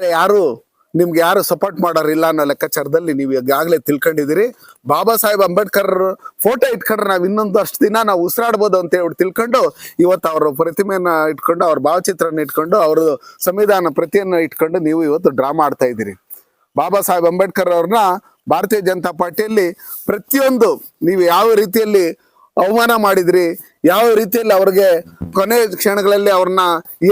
ಯಾರು ನಿಮ್ಗೆ ಯಾರು ಸಪೋರ್ಟ್ ಮಾಡೋರಿಲ್ಲ ಅನ್ನೋ ಲೆಕ್ಕಾಚಾರದಲ್ಲಿ ನೀವು ಈಗಾಗಲೇ ತಿಳ್ಕೊಂಡಿದ್ದೀರಿ. ಬಾಬಾ ಸಾಹೇಬ್ ಅಂಬೇಡ್ಕರ್ ಫೋಟೋ ಇಟ್ಕೊಂಡ್ರೆ ನಾವು ಇನ್ನೊಂದು ಅಷ್ಟು ದಿನ ನಾವು ಉಸಿರಾಡ್ಬೋದು ಅಂತ ಹೇಳ್ಬಿಟ್ಟು ತಿಳ್ಕೊಂಡು, ಇವತ್ತು ಅವರ ಪ್ರತಿಮೆಯನ್ನು ಇಟ್ಕೊಂಡು, ಅವ್ರ ಭಾವಚಿತ್ರನ ಇಟ್ಕೊಂಡು ಅವ್ರದ್ದು ಸಂವಿಧಾನ ಪ್ರತಿಯನ್ನು ಇಟ್ಕೊಂಡು ನೀವು ಇವತ್ತು ಡ್ರಾಮಾ ಆಡ್ತಾ ಇದ್ದೀರಿ. ಬಾಬಾ ಸಾಹೇಬ್ ಅಂಬೇಡ್ಕರ್ ಅವ್ರನ್ನ ಭಾರತೀಯ ಜನತಾ ಪಾರ್ಟಿಯಲ್ಲಿ ಪ್ರತಿಯೊಂದು ನೀವು ಯಾವ ರೀತಿಯಲ್ಲಿ ಅವಮಾನ ಮಾಡಿದ್ರಿ? ಯಾವ ರೀತಿಯಲ್ಲಿ ಅವ್ರಿಗೆ ಕೊನೆ ಕ್ಷಣಗಳಲ್ಲಿ ಅವ್ರನ್ನ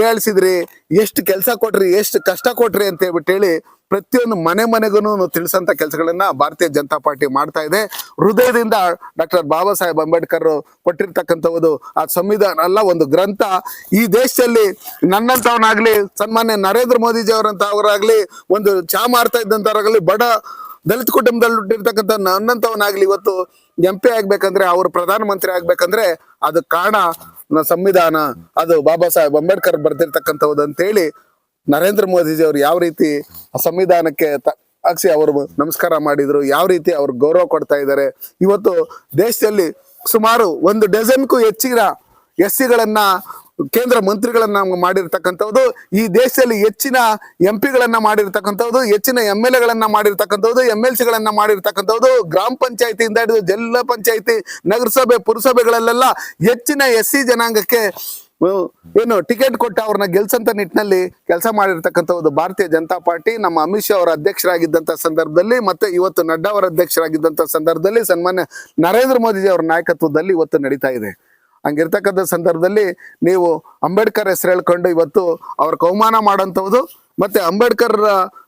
ಏಳ್ಸಿದ್ರಿ? ಎಷ್ಟು ಕೆಲಸ ಕೊಟ್ರಿ? ಎಷ್ಟು ಕಷ್ಟ ಕೊಟ್ರಿ ಅಂತ ಹೇಳ್ಬಿಟ್ಟು ಹೇಳಿ ಪ್ರತಿಯೊಂದು ಮನೆ ಮನೆಗೂ ತಿಳಿಸಂತ ಕೆಲಸಗಳನ್ನ ಭಾರತೀಯ ಜನತಾ ಪಾರ್ಟಿ ಮಾಡ್ತಾ ಇದೆ. ಹೃದಯದಿಂದ ಡಾಕ್ಟರ್ ಬಾಬಾ ಸಾಹೇಬ್ ಅಂಬೇಡ್ಕರ್ ಕೊಟ್ಟಿರ್ತಕ್ಕಂಥದ್ದು ಆ ಸಂವಿಧಾನ ಅಲ್ಲ, ಒಂದು ಗ್ರಂಥ. ಈ ದೇಶದಲ್ಲಿ ನನ್ನಂತವನಾಗ್ಲಿ ಸನ್ಮಾನ್ಯ ನರೇಂದ್ರ ಮೋದಿಜಿ ಅವರಂತವರಾಗ್ಲಿ ಒಂದು ಚಾ ಮಾರ್ತಾ ಇದ್ದಂತವ್ರಾಗ್ಲಿ ಬಡ ದಲಿತ ಕುಟುಂಬದಲ್ಲಿ ಹುಟ್ಟಿರ್ತಕ್ಕಂಥ ನನ್ನಂತವನಾಗ್ಲಿ ಇವತ್ತು ಎಂ ಪಿ ಆಗ್ಬೇಕಂದ್ರೆ ಅವರು ಪ್ರಧಾನಮಂತ್ರಿ ಆಗ್ಬೇಕಂದ್ರೆ ಅದು ಕಾರಣ ಸಂವಿಧಾನ, ಅದು ಬಾಬಾ ಸಾಹೇಬ್ ಅಂಬೇಡ್ಕರ್ ಬರ್ದಿರತಕ್ಕಂತಹದ್ ಅಂತ ಹೇಳಿ ನರೇಂದ್ರ ಮೋದಿಜಿ ಅವರು ಯಾವ ರೀತಿ ಸಂವಿಧಾನಕ್ಕೆ ಹಾಕ್ಸಿ ಅವರು ನಮಸ್ಕಾರ ಮಾಡಿದ್ರು, ಯಾವ ರೀತಿ ಅವ್ರು ಗೌರವ ಕೊಡ್ತಾ ಇದ್ದಾರೆ. ಇವತ್ತು ದೇಶದಲ್ಲಿ ಸುಮಾರು ಒಂದು ಡಜನ್ಗೂ ಹೆಚ್ಚಿನ ಎಸ್ ಸಿಗಳನ್ನ ಕೇಂದ್ರ ಮಂತ್ರಿಗಳನ್ನ ಮಾಡಿರ್ತಕ್ಕಂಥದ್ದು ಈ ದೇಶದಲ್ಲಿ ಹೆಚ್ಚಿನ ಎಂ ಪಿಗಳನ್ನ ಮಾಡಿರ್ತಕ್ಕಂಥದ್ದು ಹೆಚ್ಚಿನ ಎಂ ಎಲ್ ಎಗಳನ್ನ ಮಾಡಿರ್ತಕ್ಕಂಥದ್ದು ಎಂ ಎಲ್ ಸಿಗಳನ್ನ ಮಾಡಿರ್ತಕ್ಕಂಥದ್ದು ಗ್ರಾಮ ಪಂಚಾಯತಿಯಿಂದ ಹಿಡಿದು ಜಿಲ್ಲಾ ಪಂಚಾಯತಿ, ನಗರಸಭೆ, ಪುರಸಭೆಗಳಲ್ಲೆಲ್ಲ ಹೆಚ್ಚಿನ ಎಸ್ ಸಿ ಜನಾಂಗಕ್ಕೆ ಏನು ಟಿಕೆಟ್ ಕೊಟ್ಟು ಅವ್ರನ್ನ ಗೆಲ್ಸಂತ ನಿಟ್ಟಿನಲ್ಲಿ ಕೆಲಸ ಮಾಡಿರ್ತಕ್ಕಂಥದ್ದು ಭಾರತೀಯ ಜನತಾ ಪಾರ್ಟಿ. ನಮ್ಮ ಅಮಿತ್ ಶಾ ಅವರ ಅಧ್ಯಕ್ಷರಾಗಿದ್ದಂತ ಸಂದರ್ಭದಲ್ಲಿ ಮತ್ತೆ ಇವತ್ತು ನಡ್ಡಾ ಅವರ ಅಧ್ಯಕ್ಷರಾಗಿದ್ದಂತ ಸಂದರ್ಭದಲ್ಲಿ ಸನ್ಮಾನ್ಯ ನರೇಂದ್ರ ಮೋದಿಜಿ ಅವರ ನಾಯಕತ್ವದಲ್ಲಿ ಇವತ್ತು ನಡೀತಾ ಇದೆ. ಹಂಗಿರ್ತಕ್ಕಂಥ ಸಂದರ್ಭದಲ್ಲಿ ನೀವು ಅಂಬೇಡ್ಕರ್ ಹೆಸರು ಹೇಳ್ಕೊಂಡು ಇವತ್ತು ಅವ್ರ ಕೌಮಾನ ಮಾಡೋಂಥದ್ದು ಮತ್ತೆ ಅಂಬೇಡ್ಕರ್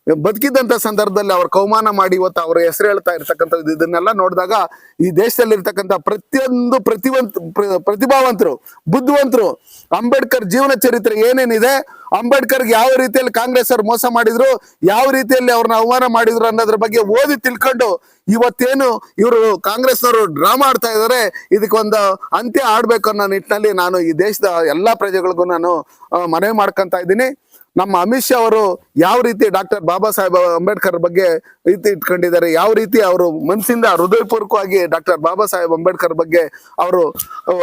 ಬದುಕಿದ್ದಂತ ಸಂದರ್ಭದಲ್ಲಿ ಅವ್ರ ಕೌಮಾನ ಮಾಡಿ ಇವತ್ತು ಅವ್ರ ಹೆಸರು ಹೇಳ್ತಾ ಇರ್ತಕ್ಕಂಥದ್ದು ಇದನ್ನೆಲ್ಲ ನೋಡಿದಾಗ ಈ ದೇಶದಲ್ಲಿ ಇರ್ತಕ್ಕಂಥ ಪ್ರತಿಯೊಂದು ಪ್ರತಿವಂತ ಪ್ರ- ಪ್ರತಿಭಾವಂತರು, ಬುದ್ಧಿವಂತರು, ಅಂಬೇಡ್ಕರ್ ಜೀವನ ಚರಿತ್ರೆ ಏನೇನಿದೆ, ಅಂಬೇಡ್ಕರ್ಗೆ ಯಾವ ರೀತಿಯಲ್ಲಿ ಕಾಂಗ್ರೆಸ್ ಅವ್ರು ಮೋಸ ಮಾಡಿದ್ರು, ಯಾವ ರೀತಿಯಲ್ಲಿ ಅವ್ರನ್ನ ಅವಮಾನ ಮಾಡಿದ್ರು ಅನ್ನೋದ್ರ ಬಗ್ಗೆ ಓದಿ ತಿಳ್ಕೊಂಡು ಇವತ್ತೇನು ಇವರು ಕಾಂಗ್ರೆಸ್ನವರು ಡ್ರಾಮಾ ಆಡ್ತಾ ಇದ್ದಾರೆ ಇದಕ್ಕೊಂದು ಅಂತ್ಯ ಆಡ್ಬೇಕು ಅನ್ನೋ ನಿಟ್ಟಿನಲ್ಲಿ ನಾನು ಈ ದೇಶದ ಎಲ್ಲಾ ಪ್ರಜೆಗಳಿಗೂ ನಾನು ಮನವಿ ಮಾಡ್ಕೊಂತ ಇದ್ದೀನಿ. ನಮ್ಮ ಅಮಿತ್ ಶಾ ಅವರು ಯಾವ ರೀತಿ ಡಾಕ್ಟರ್ ಬಾಬಾ ಸಾಹೇಬ್ ಅಂಬೇಡ್ಕರ್ ಬಗ್ಗೆ ರೀತಿ ಇಟ್ಕೊಂಡಿದ್ದಾರೆ, ಯಾವ ರೀತಿ ಅವರು ಮನಸ್ಸಿಂದ ಹೃದಯಪೂರ್ವಕವಾಗಿ ಡಾಕ್ಟರ್ ಬಾಬಾ ಸಾಹೇಬ್ ಅಂಬೇಡ್ಕರ್ ಬಗ್ಗೆ ಅವರು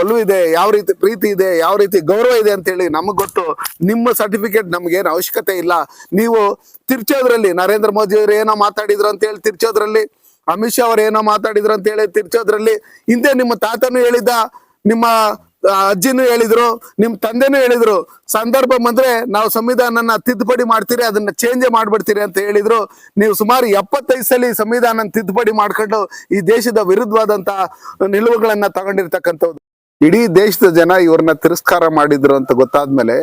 ಒಲವು ಇದೆ, ಯಾವ ರೀತಿ ಪ್ರೀತಿ ಇದೆ, ಯಾವ ರೀತಿ ಗೌರವ ಇದೆ ಅಂತೇಳಿ ನಮಗೆ ಗೊತ್ತು. ನಿಮ್ಮ ಸರ್ಟಿಫಿಕೇಟ್ ನಮ್ಗೇನು ಅವಶ್ಯಕತೆ ಇಲ್ಲ. ನೀವು ತಿರ್ಚೋದ್ರಲ್ಲಿ ನರೇಂದ್ರ ಮೋದಿ ಅವರು ಏನೋ ಮಾತಾಡಿದ್ರು ಅಂತ ಹೇಳಿ ತಿರ್ಚೋದ್ರಲ್ಲಿ, ಅಮಿತ್ ಶಾ ಅವ್ರು ಏನೋ ಮಾತಾಡಿದ್ರು ಅಂತ ಹೇಳಿ ತಿರ್ಚೋದ್ರಲ್ಲಿ, ಹಿಂದೆ ನಿಮ್ಮ ತಾತನು ಹೇಳಿದ್ದ, ನಿಮ್ಮ ಅಜ್ಜಿನೂ ಹೇಳಿದ್ರು, ನಿಮ್ ತಂದೆನೂ ಹೇಳಿದ್ರು, ಸಂದರ್ಭ ಬಂದ್ರೆ ನಾವು ಸಂವಿಧಾನನ ತಿದ್ದುಪಡಿ ಮಾಡ್ತೀರಿ, ಅದನ್ನ ಚೇಂಜ್ ಮಾಡ್ಬಿಡ್ತೀರಿ ಅಂತ ಹೇಳಿದ್ರು. ನೀವು ಸುಮಾರು ಎಪ್ಪತ್ತೈದು ಸಲ ಸಂವಿಧಾನ ತಿದ್ದುಪಡಿ ಮಾಡ್ಕೊಂಡು ಈ ದೇಶದ ವಿರುದ್ಧವಾದಂತ ನಿಲುವುಗಳನ್ನ ತಗೊಂಡಿರ್ತಕ್ಕಂಥದ್ದು ಇಡೀ ದೇಶದ ಜನ ಇವ್ರನ್ನ ತಿರಸ್ಕಾರ ಮಾಡಿದ್ರು ಅಂತ ಗೊತ್ತಾದ್ಮೇಲೆ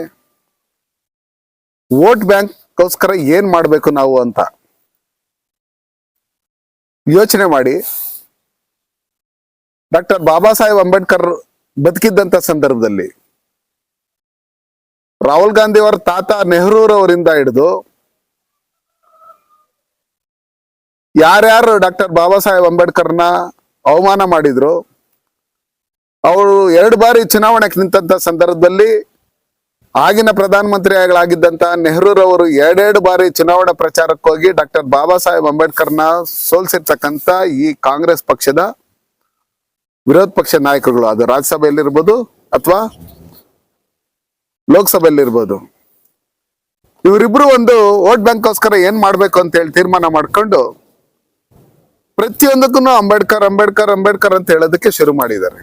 ವೋಟ್ ಬ್ಯಾಂಕ್ಗೋಸ್ಕರ ಏನ್ ಮಾಡ್ಬೇಕು ನಾವು ಅಂತ ಯೋಚನೆ ಮಾಡಿ. ಡಾಕ್ಟರ್ ಬಾಬಾ ಸಾಹೇಬ್ ಅಂಬೇಡ್ಕರ್ ಬದುಕಿದ್ದಂತ ಸಂದರ್ಭದಲ್ಲಿ ರಾಹುಲ್ ಗಾಂಧಿ ಅವರ ತಾತ ನೆಹರೂರವರಿಂದ ಹಿಡಿದು ಯಾರ್ಯಾರು ಡಾಕ್ಟರ್ ಬಾಬಾ ಸಾಹೇಬ್ ಅಂಬೇಡ್ಕರ್ನ ಅವಮಾನ ಮಾಡಿದ್ರು, ಅವರು ಎರಡು ಬಾರಿ ಚುನಾವಣೆಗೆ ನಿಂತಂತ ಸಂದರ್ಭದಲ್ಲಿ ಆಗಿನ ಪ್ರಧಾನಮಂತ್ರಿಗಳಾಗಿದ್ದಂತ ನೆಹರೂರವರು ಎರಡೆರಡು ಬಾರಿ ಚುನಾವಣಾ ಪ್ರಚಾರಕ್ಕೋಗಿ ಡಾಕ್ಟರ್ ಬಾಬಾ ಸಾಹೇಬ್ ಅಂಬೇಡ್ಕರ್ನ ಸೋಲ್ಸಿರ್ತಕ್ಕಂತ ಈ ಕಾಂಗ್ರೆಸ್ ಪಕ್ಷದ ವಿರೋಧ ಪಕ್ಷ ನಾಯಕರುಗಳು, ಅದು ರಾಜ್ಯಸಭೆಯಲ್ಲಿ ಇರ್ಬೋದು ಅಥವಾ ಲೋಕಸಭೆಯಲ್ಲಿ ಇರ್ಬೋದು ಇವರಿಬ್ರು ಒಂದು ವೋಟ್ ಬ್ಯಾಂಕ್ಗೋಸ್ಕರ ಏನ್ ಮಾಡ್ಬೇಕು ಅಂತ ಹೇಳಿ ತೀರ್ಮಾನ ಮಾಡ್ಕೊಂಡು ಪ್ರತಿಯೊಂದಕ್ಕೂ ಅಂಬೇಡ್ಕರ್ ಅಂಬೇಡ್ಕರ್ ಅಂಬೇಡ್ಕರ್ ಅಂತ ಹೇಳೋದಕ್ಕೆ ಶುರು ಮಾಡಿದ್ದಾರೆ.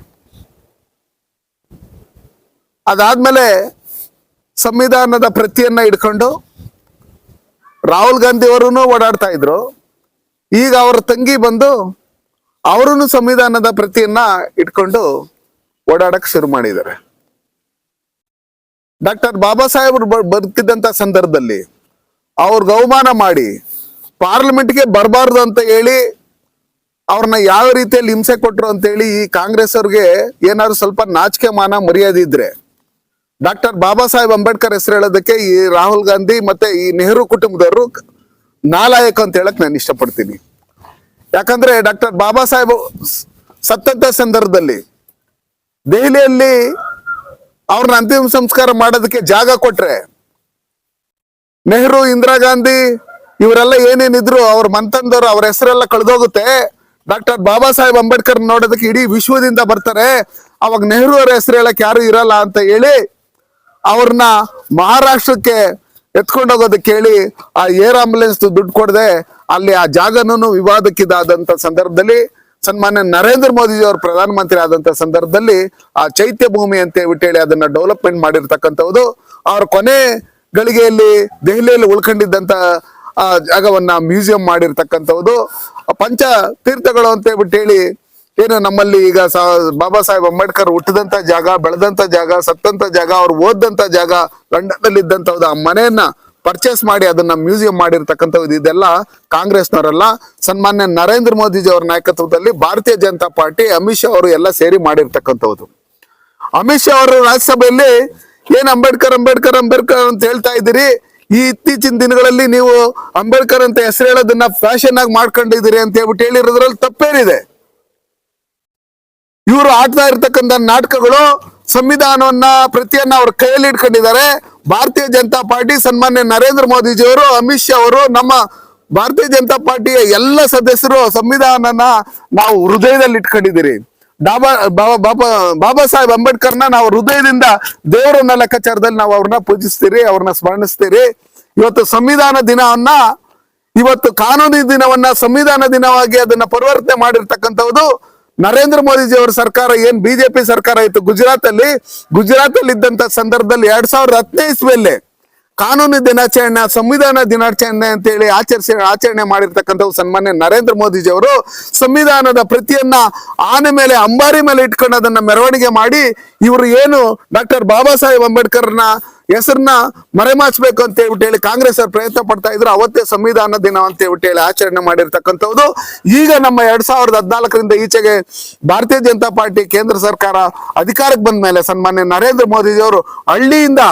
ಅದಾದ್ಮೇಲೆ ಸಂವಿಧಾನದ ಪ್ರತಿಯನ್ನ ಇಟ್ಕೊಂಡು ರಾಹುಲ್ ಗಾಂಧಿ ಅವರು ಓಡಾಡ್ತಾ ಇದ್ರು. ಈಗ ಅವರ ತಂಗಿ ಬಂದು ಅವರು ಸಂವಿಧಾನದ ಪ್ರತಿಯನ್ನ ಇಟ್ಕೊಂಡು ಓಡಾಡಕ್ ಶುರು ಮಾಡಿದ್ದಾರೆ. ಡಾಕ್ಟರ್ ಬಾಬಾ ಸಾಹೇಬ್ರು ಬರ್ತಿದ್ದಂತ ಸಂದರ್ಭದಲ್ಲಿ ಅವ್ರಿಗೆ ಅವಮಾನ ಮಾಡಿ ಪಾರ್ಲಿಮೆಂಟ್ಗೆ ಬರಬಾರ್ದು ಅಂತ ಹೇಳಿ ಅವ್ರನ್ನ ಯಾವ ರೀತಿಯಲ್ಲಿ ಹಿಂಸೆ ಕೊಟ್ರು ಅಂತ ಹೇಳಿ ಈ ಕಾಂಗ್ರೆಸ್ ಅವ್ರಿಗೆ ಏನಾದ್ರು ಸ್ವಲ್ಪ ನಾಚಿಕೆ ಮಾನ ಮರ್ಯಾದೆ ಇದ್ರೆ ಡಾಕ್ಟರ್ ಬಾಬಾ ಸಾಹೇಬ್ ಅಂಬೇಡ್ಕರ್ ಹೆಸರು ಹೇಳೋದಕ್ಕೆ ಈ ರಾಹುಲ್ ಗಾಂಧಿ ಮತ್ತೆ ಈ ನೆಹರು ಕುಟುಂಬದವರು ನಾಲಾಯಕ ಅಂತ ಹೇಳಕ್ ನಾನು ಇಷ್ಟಪಡ್ತೀನಿ. ಯಾಕಂದ್ರೆ ಡಾಕ್ಟರ್ ಬಾಬಾ ಸಾಹೇಬ್ ಸತ್ತಂತ ಸಂದರ್ಭದಲ್ಲಿ ದೆಹಲಿಯಲ್ಲಿ ಅವ್ರನ್ನ ಅಂತಿಮ ಸಂಸ್ಕಾರ ಮಾಡೋದಕ್ಕೆ ಜಾಗ ಕೊಟ್ರೆ ನೆಹರು, ಇಂದಿರಾ ಗಾಂಧಿ ಇವರೆಲ್ಲ ಏನೇನಿದ್ರು ಅವ್ರ ಮಂತಂದವ್ರು ಅವ್ರ ಹೆಸರೆಲ್ಲ ಕಳೆದೋಗುತ್ತೆ. ಡಾಕ್ಟರ್ ಬಾಬಾ ಸಾಹೇಬ್ ಅಂಬೇಡ್ಕರ್ ನೋಡೋದಕ್ಕೆ ಇಡೀ ವಿಶ್ವದಿಂದ ಬರ್ತಾರೆ. ಅವಾಗ ನೆಹರು ಅವರ ಹೆಸರು ಹೇಳಕ್ ಯಾರು ಇರಲ್ಲ ಅಂತ ಹೇಳಿ ಅವ್ರನ್ನ ಮಹಾರಾಷ್ಟ್ರಕ್ಕೆ ಎತ್ಕೊಂಡೋಗೋದಕ್ಕೆ ಹೇಳಿ ಆ ಏರ್ ಆಂಬುಲೆನ್ಸ್ ದುಡ್ಡು ಕೊಡದೆ ಅಲ್ಲಿ ಆ ಜಾಗನೂ ವಿವಾದಕ್ಕಿದಾದಂತ ಸಂದರ್ಭದಲ್ಲಿ ಸನ್ಮಾನ್ಯ ನರೇಂದ್ರ ಮೋದಿಜಿಯವರು ಪ್ರಧಾನಮಂತ್ರಿ ಆದಂತ ಸಂದರ್ಭದಲ್ಲಿ ಆ ಚೈತ್ಯ ಭೂಮಿ ಅಂತ ಹೇಳಿ ಅದನ್ನ ಡೆವಲಪ್ಮೆಂಟ್ ಮಾಡಿರ್ತಕ್ಕಂಥದ್ದು ಅವ್ರ ಕೊನೆ ಗಳಿಗೆಯಲ್ಲಿ ದೆಹಲಿಯಲ್ಲಿ ಉಳ್ಕೊಂಡಿದ್ದಂತ, ಆ ಜಾಗವನ್ನ ಮ್ಯೂಸಿಯಂ ಮಾಡಿರ್ತಕ್ಕಂಥದ್ದು ಪಂಚ ತೀರ್ಥಗಳು ಅಂತ ಹೇಳಿ ಏನು ನಮ್ಮಲ್ಲಿ ಈಗ ಬಾಬಾ ಸಾಹೇಬ್ ಅಂಬೇಡ್ಕರ್ ಹುಟ್ಟಿದಂತ ಜಾಗ, ಬೆಳೆದಂತ ಜಾಗ, ಸತ್ತಂತ ಜಾಗ, ಅವ್ರು ಓದಂತ ಜಾಗ ಲಂಡನ್ ಇದ್ದಂತ ಆ ಮನೆಯನ್ನ ಪರ್ಚೇಸ್ ಮಾಡಿ ಅದನ್ನ ಮ್ಯೂಸಿಯಂ ಮಾಡಿರ್ತಕ್ಕಂಥದ್ದು ಇದೆಲ್ಲ ಕಾಂಗ್ರೆಸ್ನವರೆಲ್ಲ. ಸನ್ಮಾನ್ಯ ನರೇಂದ್ರ ಮೋದಿಜಿ ಅವರ ನಾಯಕತ್ವದಲ್ಲಿ ಭಾರತೀಯ ಜನತಾ ಪಾರ್ಟಿ ಅಮಿತ್ ಶಾ ಅವರು ಎಲ್ಲ ಸೇರಿ ಮಾಡಿರ್ತಕ್ಕಂಥದ್ದು ಅಮಿತ್ ಶಾ ಅವರು ರಾಜ್ಯಸಭೆಯಲ್ಲಿ ಏನ್ ಅಂಬೇಡ್ಕರ್ ಅಂಬೇಡ್ಕರ್ ಅಂಬೇಡ್ಕರ್ ಅಂತ ಹೇಳ್ತಾ ಇದ್ದೀರಿ? ಈ ಇತ್ತೀಚಿನ ದಿನಗಳಲ್ಲಿ ನೀವು ಅಂಬೇಡ್ಕರ್ ಅಂತ ಹೆಸರು ಹೇಳೋದನ್ನ ಫ್ಯಾಷನ್ ಆಗಿ ಮಾಡ್ಕೊಂಡಿದ್ದೀರಿ ಅಂತ ಹೇಳ್ಬಿಟ್ಟು ಹೇಳಿರೋದ್ರಲ್ಲಿ ತಪ್ಪೇನಿದೆ. ಇವರು ಆಡ್ತಾ ಇರ್ತಕ್ಕಂಥ ನಾಟಕಗಳು ಸಂವಿಧಾನವನ್ನ ಪ್ರತಿಯನ್ನ ಅವ್ರ ಕೈಯಲ್ಲಿ ಇಟ್ಕೊಂಡಿದ್ದಾರೆ. ಭಾರತೀಯ ಜನತಾ ಪಾರ್ಟಿ ಸನ್ಮಾನ್ಯ ನರೇಂದ್ರ ಮೋದಿಜಿ ಅವರು ಅಮಿತ್ ಶಾ ಅವರು ನಮ್ಮ ಭಾರತೀಯ ಜನತಾ ಪಾರ್ಟಿಯ ಎಲ್ಲ ಸದಸ್ಯರು ಸಂವಿಧಾನನ ನಾವು ಹೃದಯದಲ್ಲಿ ಇಟ್ಕೊಂಡಿದ್ದೀರಿ. ಡಾಬಾ ಬಾಬಾ ಬಾಬಾ ಬಾಬಾ ಸಾಹೇಬ್ ಅಂಬೇಡ್ಕರ್ನ ನಾವು ಹೃದಯದಿಂದ ದೇವರನ್ನ ಲೆಕ್ಕಾಚಾರದಲ್ಲಿ ನಾವು ಅವ್ರನ್ನ ಪೂಜಿಸ್ತೀರಿ, ಅವ್ರನ್ನ ಸ್ಮರಣಿಸ್ತೀರಿ ಇವತ್ತು ಸಂವಿಧಾನ ದಿನವನ್ನ, ಇವತ್ತು ಕಾನೂನು ದಿನವನ್ನ ಸಂವಿಧಾನ ದಿನವಾಗಿ ಅದನ್ನ ಪರಿವರ್ತನೆ ಮಾಡಿರ್ತಕ್ಕಂಥದ್ದು ನರೇಂದ್ರ ಮೋದಿಜಿ ಅವರ ಸರ್ಕಾರ ಏನ್ ಬಿಜೆಪಿ ಸರ್ಕಾರ ಇತ್ತು? ಗುಜರಾತ್ ಅಲ್ಲಿ ಗುಜರಾತ್ ಅಲ್ಲಿ ಇದ್ದಂತ ಸಂದರ್ಭದಲ್ಲಿ ಎರಡ್ ಸಾವಿರದ ಹತ್ತನೇ ಇಸ್ವಿಯಲ್ಲಿ ಕಾನೂನು ದಿನಾಚರಣೆ, ಸಂವಿಧಾನ ದಿನಾಚರಣೆ ಅಂತೇಳಿ ಆಚರಿಸಿ, ಆಚರಣೆ ಮಾಡಿರ್ತಕ್ಕಂಥವು ಸನ್ಮಾನ್ಯ ನರೇಂದ್ರ ಮೋದಿಜಿ ಅವರು ಸಂವಿಧಾನದ ಪ್ರತಿಯನ್ನ ಆನೆ ಮೇಲೆ, ಅಂಬಾರಿ ಮೇಲೆ ಇಟ್ಕೊಂಡು ಅದನ್ನ ಮೆರವಣಿಗೆ ಮಾಡಿ ಇವರು ಏನು ಡಾಕ್ಟರ್ ಬಾಬಾ ಸಾಹೇಬ್ ಅಂಬೇಡ್ಕರ್ನ ಹೆಸರನ್ನ ಮರೆಮಾಚಬೇಕು ಅಂತ ಹೇಳ್ಬಿಟ್ಟು ಹೇಳಿ ಕಾಂಗ್ರೆಸ್ ಅವ್ರು ಪ್ರಯತ್ನ ಪಡ್ತಾ ಇದ್ರು, ಅವತ್ತೇ ಸಂವಿಧಾನ ದಿನ ಅಂತ ಹೇಳ್ಬಿಟ್ಟು ಹೇಳಿ ಆಚರಣೆ ಮಾಡಿರ್ತಕ್ಕಂಥದ್ದು ಈಗ ನಮ್ಮ ಎರಡ್ ಸಾವಿರದ ಹದಿನಾಲ್ಕರಿಂದ ಈಚೆಗೆ ಭಾರತೀಯ ಜನತಾ ಪಾರ್ಟಿ ಕೇಂದ್ರ ಸರ್ಕಾರ ಅಧಿಕಾರಕ್ಕೆ ಬಂದ ಮೇಲೆ ಸನ್ಮಾನ್ಯ ನರೇಂದ್ರ ಮೋದಿಜಿ ಅವರು ಹಳ್ಳಿಯಿಂದ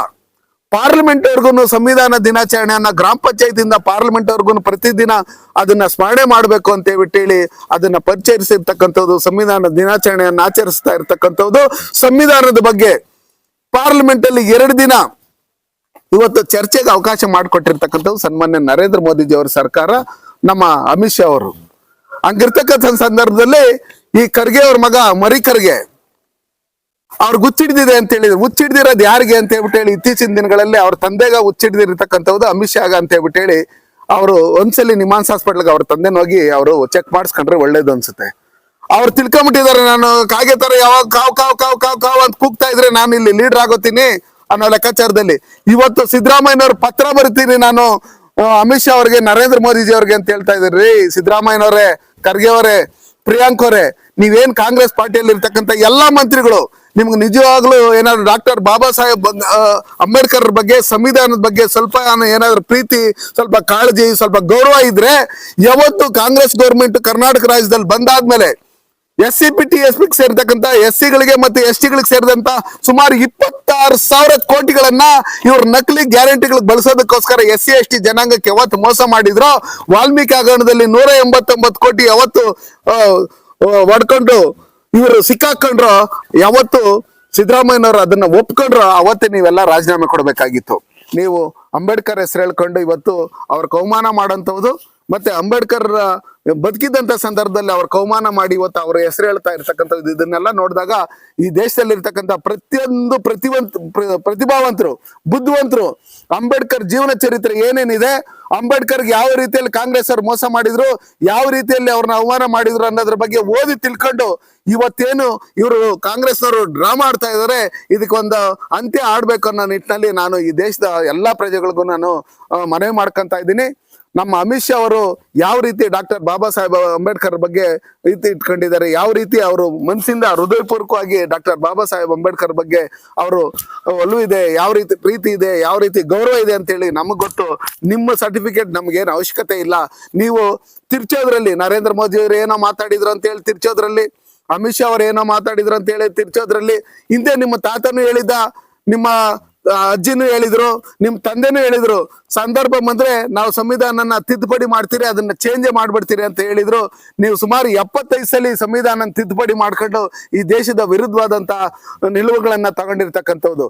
ಪಾರ್ಲಿಮೆಂಟ್ ಸಂವಿಧಾನ ದಿನಾಚರಣೆಯನ್ನ ಗ್ರಾಮ ಪಂಚಾಯತಿಯಿಂದ ಪಾರ್ಲಿಮೆಂಟ್ ವರ್ಗು ಪ್ರತಿದಿನ ಅದನ್ನ ಸ್ಮರಣೆ ಮಾಡಬೇಕು ಅಂತ ಹೇಳಿ ಅದನ್ನ ಪರಿಚಯಿಸಿರ್ತಕ್ಕಂಥದ್ದು, ಸಂವಿಧಾನ ದಿನಾಚರಣೆಯನ್ನ ಆಚರಿಸ್ತಾ ಇರ್ತಕ್ಕಂಥದ್ದು ಸಂವಿಧಾನದ ಬಗ್ಗೆ ಪಾರ್ಲಿಮೆಂಟ್ ಅಲ್ಲಿ ಎರಡು ದಿನ ಇವತ್ತು ಚರ್ಚೆಗೆ ಅವಕಾಶ ಮಾಡಿಕೊಟ್ಟಿರ್ತಕ್ಕಂಥದ್ದು ಸನ್ಮಾನ್ಯ ನರೇಂದ್ರ ಮೋದಿಜಿ ಅವರ ಸರ್ಕಾರ, ನಮ್ಮ ಅಮಿತ್ ಶಾ ಅವರು. ಹಂಗಿರ್ತಕ್ಕಂಥ ಸಂದರ್ಭದಲ್ಲಿ ಈ ಖರ್ಗೆ ಅವ್ರ ಮಗ ಮರಿ ಖರ್ಗೆ ಅವ್ರು ಹುಚ್ಚಿಡ್ದಿದೆ ಅಂತ ಹೇಳಿದ್ರು. ಹುಚ್ಚಿಡ್ದಿರೋದು ಯಾರಿಗೆ ಅಂತ ಹೇಳ್ಬಿಟ್ಟು ಹೇಳಿ, ಇತ್ತೀಚಿನ ದಿನಗಳಲ್ಲಿ ಅವ್ರ ತಂದೆಗ ಹುಚ್ಚಿಡ್ದಿರ್ತಕ್ಕಂಥದ್ದು ಅಮಿತ್ ಶಾಗ ಅಂತ ಹೇಳ್ಬಿಟ್ಟು ಹೇಳಿ, ಅವರು ಒಂದ್ಸಲಿ ನಿಮಾನ್ಸ್ ಹಾಸ್ಪಿಟ್ಲ್ಗೆ ಅವ್ರ ತಂದೆನ ಹೋಗಿ ಅವರು ಚೆಕ್ ಮಾಡಿಸ್ಕೊಂಡ್ರೆ ಒಳ್ಳೇದು ಅನ್ಸುತ್ತೆ. ಅವ್ರು ತಿಳ್ಕೊಂಬಿಟ್ಟಿದ್ದಾರೆ, ನಾನು ಕಾಗೆ ತರ ಯಾವಾಗ ಕಾವ್ ಕಾವ್ ಕಾವ್ ಕಾವ್ ಕಾವ್ ಅಂತ ಕೂಗ್ತಾ ಇದ್ರೆ ನಾನು ಇಲ್ಲಿ ಲೀಡರ್ ಆಗೋತೀನಿ ಅನ್ನೋ ಲೆಕ್ಕಾಚಾರದಲ್ಲಿ. ಇವತ್ತು ಸಿದ್ದರಾಮಯ್ಯನವ್ರು ಪತ್ರ ಬರಿತೀನಿ ನಾನು. ಅಮಿತ್ ಶಾ ಅವ್ರಿಗೆ, ನರೇಂದ್ರ ಮೋದಿಜಿ ಅವ್ರಿಗೆ ಅಂತ ಹೇಳ್ತಾ ಇದ್ರಿ ಸಿದ್ದರಾಮಯ್ಯನವರೇ, ಖರ್ಗೆ ಅವರೇ, ಪ್ರಿಯಾಂಕ್ ಅವರೇ, ನೀವೇನ್ ಕಾಂಗ್ರೆಸ್ ಪಾರ್ಟಿಯಲ್ಲಿ ಇರ್ತಕ್ಕಂಥ ಎಲ್ಲಾ ಮಂತ್ರಿಗಳು ನಿಮ್ಗೆ ನಿಜವಾಗ್ಲೂ ಏನಾದ್ರು ಡಾಕ್ಟರ್ ಬಾಬಾ ಸಾಹೇಬ್ ಅಂಬೇಡ್ಕರ್ ಬಗ್ಗೆ, ಸಂವಿಧಾನದ ಬಗ್ಗೆ ಸ್ವಲ್ಪ ಏನಾದ್ರು ಪ್ರೀತಿ, ಸ್ವಲ್ಪ ಕಾಳಜಿ, ಸ್ವಲ್ಪ ಗೌರವ ಇದ್ರೆ ಯಾವತ್ತು ಕಾಂಗ್ರೆಸ್ ಗೌರ್ಮೆಂಟ್ ಕರ್ನಾಟಕ ರಾಜ್ಯದಲ್ಲಿ ಬಂದಾದ್ಮೇಲೆ S C P T S P ಸೇರ್ತಕ್ಕಂತ S ಸಿಗಳಿಗೆ ಮತ್ತೆ ಎಸ್ ಟಿಗಳಿಗೆ ಸೇರಿದಂತ ಸುಮಾರು ಇಪ್ಪತ್ತಾರು ಸಾವಿರ ಕೋಟಿಗಳನ್ನ ಇವ್ರ ನಕಲಿ ಗ್ಯಾರಂಟಿಗಳಿಗೆ ಬಳಸೋದಕ್ಕೋಸ್ಕರ ಎಸ್ ಸಿ ಎಸ್ ಟಿ ಜನಾಂಗಕ್ಕೆ ಯಾವತ್ತು ಮೋಸ ಮಾಡಿದ್ರು, ವಾಲ್ಮೀಕಿ ಹಗರಣದಲ್ಲಿ ನೂರ ಎಂಬತ್ತೊಂಬತ್ತು ಕೋಟಿ ಯಾವತ್ತು ಒಡ್ಕೊಂಡು ಇವರು ಸಿಕ್ಕಾಕೊಂಡ್ರು ಯಾವತ್ತು ಸಿದ್ದರಾಮಯ್ಯನವರು ಅದನ್ನ ಒಪ್ಕೊಂಡ್ರ ಅವತ್ತೇ ನೀವೆಲ್ಲ ರಾಜೀನಾಮೆ ಕೊಡಬೇಕಾಗಿತ್ತು. ನೀವು ಅಂಬೇಡ್ಕರ್ ಹೆಸರು ಹೇಳ್ಕೊಂಡು ಇವತ್ತು ಅವ್ರ ಕೌಮಾನ ಮಾಡೋಂಥದ್ದು ಮತ್ತೆ ಅಂಬೇಡ್ಕರ್ ಬದುಕಿದಂತ ಸಂದರ್ಭದಲ್ಲಿ ಅವ್ರ ಕೌಮಾನ ಮಾಡಿ ಇವತ್ತು ಅವ್ರ ಹೆಸರು ಹೇಳ್ತಾ ಇರ್ತಕ್ಕಂಥದ್ದು ಇದನ್ನೆಲ್ಲ ನೋಡಿದಾಗ ಈ ದೇಶದಲ್ಲಿ ಇರ್ತಕ್ಕಂಥ ಪ್ರತಿಯೊಂದು ಪ್ರತಿವಂತ ಪ್ರ- ಪ್ರತಿಭಾವಂತರು, ಬುದ್ಧಿವಂತರು, ಅಂಬೇಡ್ಕರ್ ಜೀವನ ಚರಿತ್ರೆ ಏನೇನಿದೆ, ಅಂಬೇಡ್ಕರ್ಗೆ ಯಾವ ರೀತಿಯಲ್ಲಿ ಕಾಂಗ್ರೆಸ್ ಅವ್ರು ಮೋಸ ಮಾಡಿದ್ರು, ಯಾವ ರೀತಿಯಲ್ಲಿ ಅವ್ರನ್ನ ಅವಮಾನ ಮಾಡಿದ್ರು ಅನ್ನೋದ್ರ ಬಗ್ಗೆ ಓದಿ ತಿಳ್ಕೊಂಡು ಇವತ್ತೇನು ಇವರು ಕಾಂಗ್ರೆಸ್ನವರು ಡ್ರಾಮಾ ಆಡ್ತಾ ಇದ್ದಾರೆ ಇದಕ್ಕೊಂದು ಅಂತ್ಯ ಆಡ್ಬೇಕು ಅನ್ನೋ ನಿಟ್ಟಿನಲ್ಲಿ ನಾನು ಈ ದೇಶದ ಎಲ್ಲಾ ಪ್ರಜೆಗಳಿಗೂ ನಾನು ಮನವಿ ಮಾಡ್ಕೊಂತ ಇದ್ದೀನಿ. ನಮ್ಮ ಅಮಿತ್ ಶಾ ಅವರು ಯಾವ ರೀತಿ ಡಾಕ್ಟರ್ ಬಾಬಾ ಸಾಹೇಬ್ ಅಂಬೇಡ್ಕರ್ ಬಗ್ಗೆ ರೀತಿ ಇಟ್ಕೊಂಡಿದ್ದಾರೆ, ಯಾವ ರೀತಿ ಅವರು ಮನಸ್ಸಿಂದ ಹೃದಯಪೂರ್ವಕವಾಗಿ ಡಾಕ್ಟರ್ ಬಾಬಾ ಸಾಹೇಬ್ ಅಂಬೇಡ್ಕರ್ ಬಗ್ಗೆ ಅವರು ಒಲವು ಇದೆ, ಯಾವ ರೀತಿ ಪ್ರೀತಿ ಇದೆ, ಯಾವ ರೀತಿ ಗೌರವ ಇದೆ ಅಂತೇಳಿ ನಮಗೆ ಗೊತ್ತು. ನಿಮ್ಮ ಸರ್ಟಿಫಿಕೇಟ್ ನಮ್ಗೇನು ಅವಶ್ಯಕತೆ ಇಲ್ಲ. ನೀವು ತಿರ್ಚೋದ್ರಲ್ಲಿ ನರೇಂದ್ರ ಮೋದಿ ಅವರು ಏನೋ ಮಾತಾಡಿದ್ರು ಅಂತ ಹೇಳಿ ತಿರ್ಚೋದ್ರಲ್ಲಿ, ಅಮಿತ್ ಶಾ ಅವ್ರು ಏನೋ ಮಾತಾಡಿದ್ರು ಅಂತ ಹೇಳಿ ತಿರ್ಚೋದ್ರಲ್ಲಿ, ಹಿಂದೆ ನಿಮ್ಮ ತಾತನು ಹೇಳಿದ್ದ, ನಿಮ್ಮ ಅಜ್ಜಿನೂ ಹೇಳಿದ್ರು, ನಿಮ್ ತಂದೆನೂ ಹೇಳಿದ್ರು, ಸಂದರ್ಭ ಬಂದ್ರೆ ನಾವು ಸಂವಿಧಾನನ ತಿದ್ದುಪಡಿ ಮಾಡ್ತೀರಿ, ಅದನ್ನ ಚೇಂಜ್ ಮಾಡ್ಬಿಡ್ತೀರಿ ಅಂತ ಹೇಳಿದ್ರು. ನೀವು ಸುಮಾರು ಎಪ್ಪತ್ತೈದು ಸಲ ಸಂವಿಧಾನ ತಿದ್ದುಪಡಿ ಮಾಡ್ಕೊಂಡು ಈ ದೇಶದ ವಿರುದ್ಧವಾದಂತಹ ನಿಲುವುಗಳನ್ನ ತಗೊಂಡಿರ್ತಕ್ಕಂಥದ್ದು